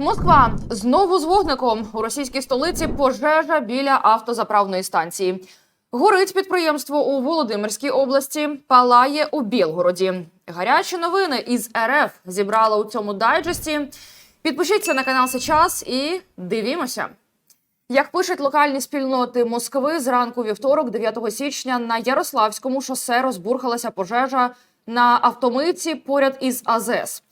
Москва знову з вогником у російській столиці пожежа біля автозаправної станції. Горить підприємство у Володимирській області, палає у Білгороді. Гарячі новини із РФ зібрала у цьому дайджесті. Підпишіться на канал Сейчас і дивімося. Як пишуть локальні спільноти Москви, зранку вівторок, 9 січня, на Ярославському шосе розбурхалася пожежа на автомийці поряд із АЗС.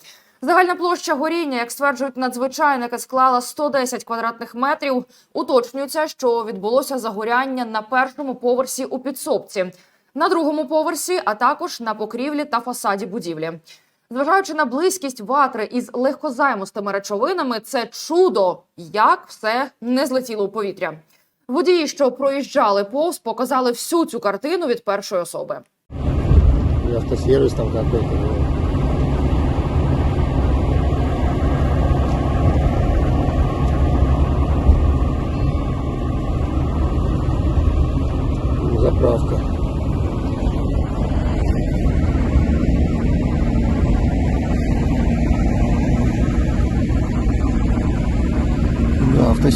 Загальна площа горіння, як стверджують надзвичайники, склала 110 квадратних метрів. Уточнюється, що відбулося загоряння на першому поверсі у підсобці, на другому поверсі, а також на покрівлі та фасаді будівлі. Зважаючи на близькість ватри із легкозаймистими речовинами, це чудо, як все не злетіло у повітря. Водії, що проїжджали повз, показали всю цю картину від першої особи. И автосервис там какой-то. ну. Заправка.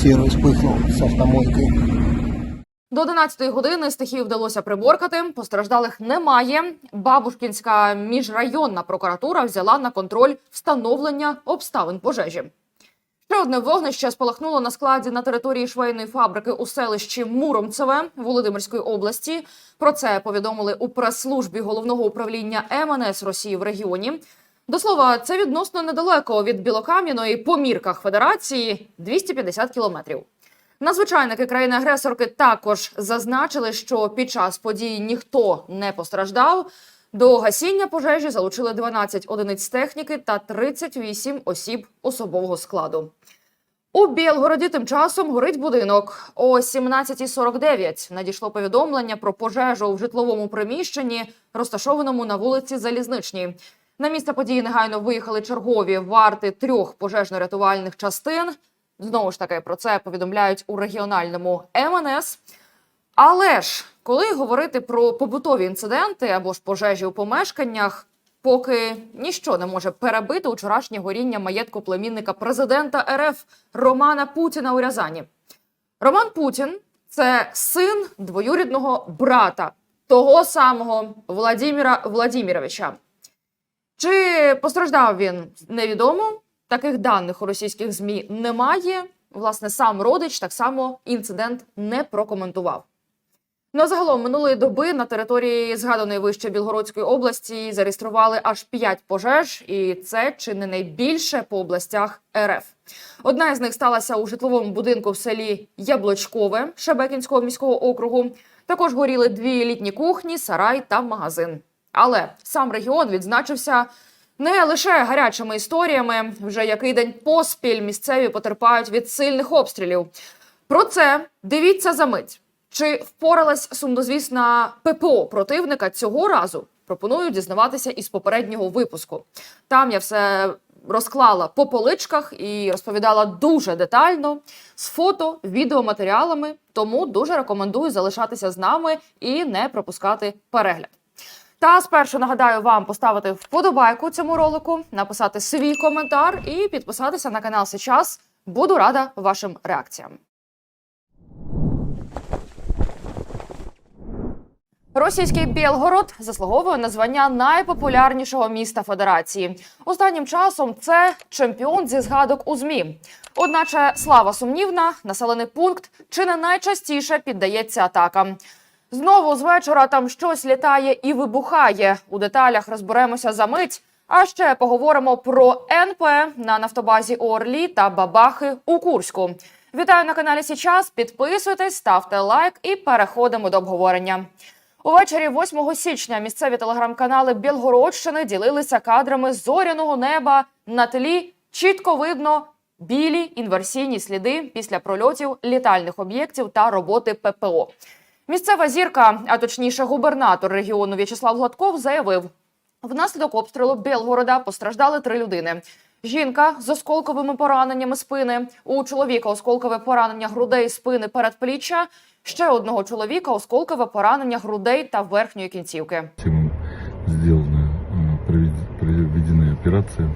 Да, автосервис пыхнул с автомойкой. До 11-ї години стихію вдалося приборкати. Постраждалих немає. Бабушкінська міжрайонна прокуратура взяла на контроль встановлення обставин пожежі. Ще одне вогнище спалахнуло на складі на території швейної фабрики у селищі Муромцеве Володимирської області. Про це повідомили у прес-службі головного управління МНС Росії в регіоні. До слова, це відносно недалеко від Білокам'яної по мірках Федерації 250 кілометрів. Надзвичайники країни-агресорки також зазначили, що під час подій ніхто не постраждав. До гасіння пожежі залучили 12 одиниць техніки та 38 осіб особового складу. У Білгороді тим часом горить будинок. О 17.49 надійшло повідомлення про пожежу в житловому приміщенні, розташованому на вулиці Залізничній. На місце події негайно виїхали чергові варти трьох пожежно-рятувальних частин. Знову ж таки про це повідомляють у регіональному МНС. Але ж коли говорити про побутові інциденти або ж пожежі у помешканнях, поки ніщо не може перебити вчорашнє горіння маєтку племінника президента РФ Романа Путіна у Рязані. Роман Путін це син двоюрідного брата того самого Владіміра Владіміровича. Чи постраждав він невідомо? Таких даних у російських змі немає. Власне, сам родич так само інцидент не прокоментував. Ну а загалом минулої доби на території згаданої вище Білгородської області зареєстрували аж 5 пожеж, і це чи не найбільше по областях РФ. Одна із них сталася у житловому будинку в селі Яблочкове Шебекінського міського округу. Також горіли дві літні кухні, сарай та магазин. Але сам регіон відзначився не лише гарячими історіями. Вже який день поспіль місцеві потерпають від сильних обстрілів. Про це дивіться за мить. Чи впоралась сумнозвісна ППО противника цього разу? Пропоную дізнаватися із попереднього випуску. Там я все розклала по поличках і розповідала дуже детально з фото, відеоматеріалами. Тому дуже рекомендую залишатися з нами і не пропускати перегляд. Та спершу нагадаю вам поставити вподобайку цьому ролику, написати свій коментар і підписатися на канал Сейчас. Буду рада вашим реакціям. Російський Білгород заслуговує на звання найпопулярнішого міста Федерації. Останнім часом це чемпіон зі згадок у змі. Одначе слава сумнівна, населений пункт чи не найчастіше піддається атакам. Знову з вечора там щось літає і вибухає. У деталях розберемося за мить. А ще поговоримо про НП на нафтобазі Орлі та Бабахи у Курську. Вітаю на каналі Січас. Підписуйтесь, ставте лайк і переходимо до обговорення. Увечері 8 січня місцеві телеграм-канали Білгородщини ділилися кадрами зоряного неба на тлі. Чітко видно білі інверсійні сліди після прольотів літальних об'єктів та роботи ППО. Місцева зірка, а точніше губернатор регіону В'ячеслав Гладков, заявив: внаслідок обстрілу Білгорода постраждали три людини. Жінка з осколковими пораненнями спини, у чоловіка осколкове поранення грудей, спини, передпліччя. Ще одного чоловіка осколкове поранення грудей та верхньої кінцівки. Всем сделаны, э, провед- проведены операции.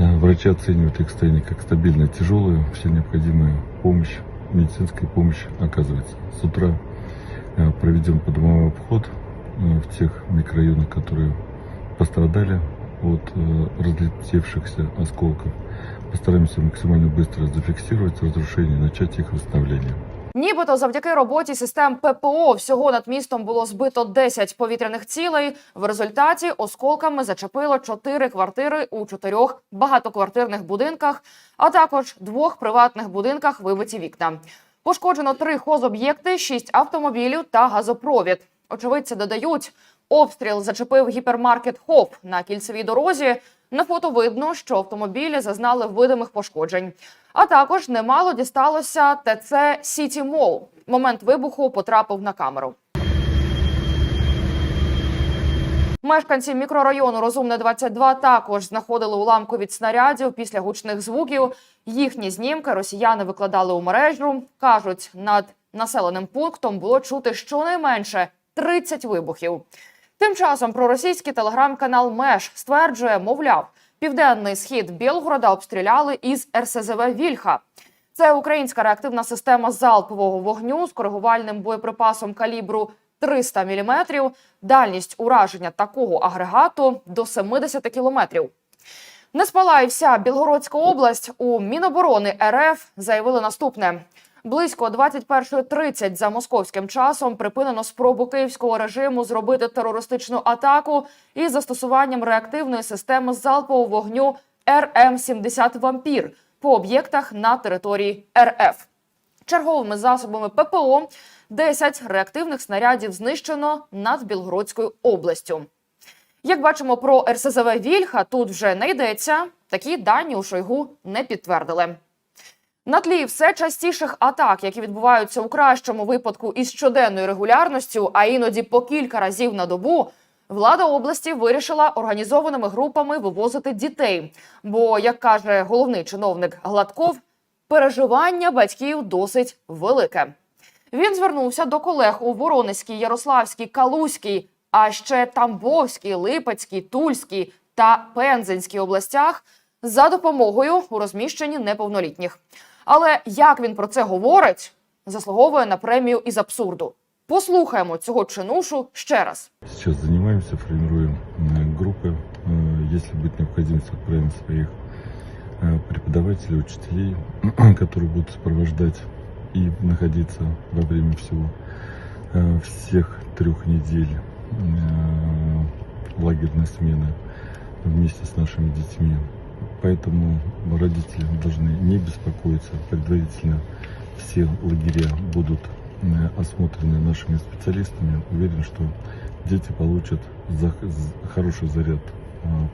Э, Врачи оценивают их состояние как стабильное, тяжелое. Вся необходимая помощь, медицинская помощь оказывается. С утра э, проведен подомовой обход э, в тех микрорайонах, которые пострадали от э, разлетевшихся осколков. Постараемся максимально быстро зафиксировать разрушения и начать их восстановление. Нібито завдяки роботі систем ППО всього над містом було збито 10 повітряних цілей. В результаті осколками зачепило 4 квартири у чотирьох багатоквартирних будинках, а також двох приватних будинках вибиті вікна. Пошкоджено три хозоб'єкти, шість автомобілів та газопровід. Очевидці додають, обстріл зачепив гіпермаркет ХОП на кільцевій дорозі. На фото видно, що автомобілі зазнали видимих пошкоджень. А також немало дісталося ТЦ Сіті Мол. Момент вибуху потрапив на камеру. Мешканці мікрорайону Розумне 22 також знаходили уламку від снарядів після гучних звуків. Їхні знімки росіяни викладали у мережу. кажуть, над населеним пунктом було чути щонайменше 30 вибухів. Тим часом проросійський телеграм-канал Меж стверджує, мовляв, південний схід Білгорода обстріляли із РСЗВ Вільха. Це українська реактивна система залпового вогню з коригувальним боєприпасом калібру 300 мм. Дальність ураження такого агрегату до 70 кілометрів. Не спала і вся Білгородська область у Міноборони РФ заявили наступне. Близько 21.30 за московським часом припинено спробу київського режиму зробити терористичну атаку із застосуванням реактивної системи залпового вогню РМ-70 «Вампір» по об'єктах на території РФ. Черговими засобами ППО 10 реактивних снарядів знищено над Білгородською областю. Як бачимо про РСЗВ Вільха, тут вже не йдеться. Такі дані у Шойгу не підтвердили. На тлі все частіших атак, які відбуваються у кращому випадку із щоденною регулярністю, а іноді по кілька разів на добу, влада області вирішила організованими групами вивозити дітей. Бо, як каже головний чиновник Гладков, переживання батьків досить велике. Він звернувся до колег у Воронезькій, Ярославській, Калузькій, а ще Тамбовській, Липецькій, Тульській та Пензенській областях за допомогою у розміщенні неповнолітніх. Але як він про це говорить, заслуговує на премію із абсурду. Послухаємо цього чинушу ще раз. Сейчас занимаемся, формируем э, группы. Э, Если будет необходимость, отправим своих э, преподавателей, учителей, которые будут сопровождать и находиться во время всего э, всех трех недель э, лагерной смены вместе с нашими детьми. Поэтому родители должны не беспокоиться. Предварительно все лагеря будут э, осмотрены нашими специалистами. Уверен, что дети получат хороший заряд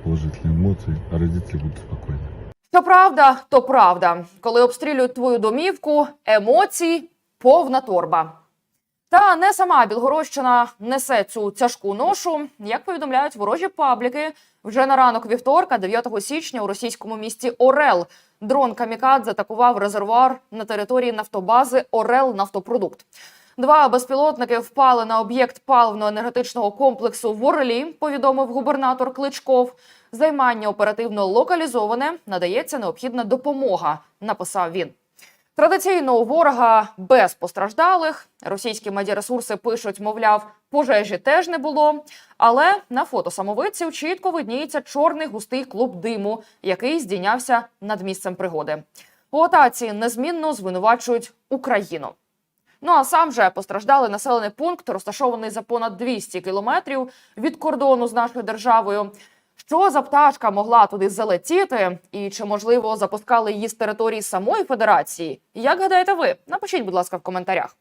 положительных эмоций, а родители будут спокойны. Що правда, то правда. Коли обстрілюють твою домівку, емоцій повна торба. Та не сама Білгородщина несе цю тяжку ношу. Як повідомляють ворожі пабліки, вже на ранок вівторка, 9 січня, у російському місті Орел дрон Камікадзе атакував резервуар на території нафтобази Орел Нафтопродукт. Два безпілотники впали на об'єкт паливно-енергетичного комплексу в Орелі, повідомив губернатор Кличков. Займання оперативно локалізоване, надається необхідна допомога, написав він. Традиційно у ворога без постраждалих. Російські медіаресурси пишуть, мовляв, пожежі теж не було. Але на фото самовидців чітко видніється чорний густий клуб диму, який здійнявся над місцем пригоди. У атаці незмінно звинувачують Україну. Ну а сам же постраждалий населений пункт, розташований за понад 200 кілометрів від кордону з нашою державою. Що за пташка могла туди залетіти, і чи можливо запускали її з території самої федерації? Як гадаєте ви? Напишіть, будь ласка, в коментарях.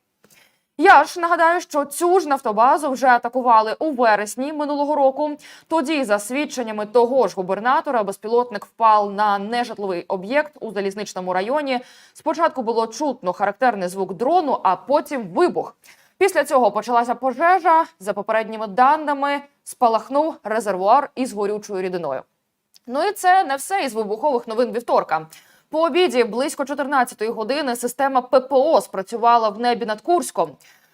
Я ж нагадаю, що цю ж нафтобазу вже атакували у вересні минулого року. Тоді, за свідченнями того ж губернатора, безпілотник впав на нежитловий об'єкт у залізничному районі. Спочатку було чутно характерний звук дрону, а потім вибух. Після цього почалася пожежа. За попередніми даними, спалахнув резервуар із горючою рідиною. Ну і це не все із вибухових новин вівторка. По обіді близько 14-ї години система ППО спрацювала в небі над Курськом.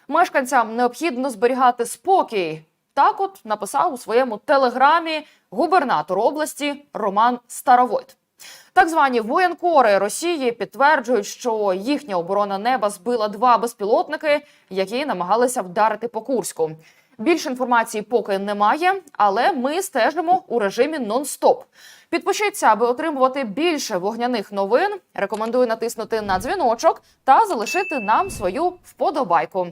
Мешканцям необхідно зберігати спокій. Так, от написав у своєму телеграмі губернатор області Роман Старовойт. Так звані воєнкори Росії підтверджують, що їхня оборона неба збила два безпілотники, які намагалися вдарити по Курську. Більше інформації поки немає, але ми стежимо у режимі нон-стоп. Підпишіться, аби отримувати більше вогняних новин. Рекомендую натиснути на дзвіночок та залишити нам свою вподобайку.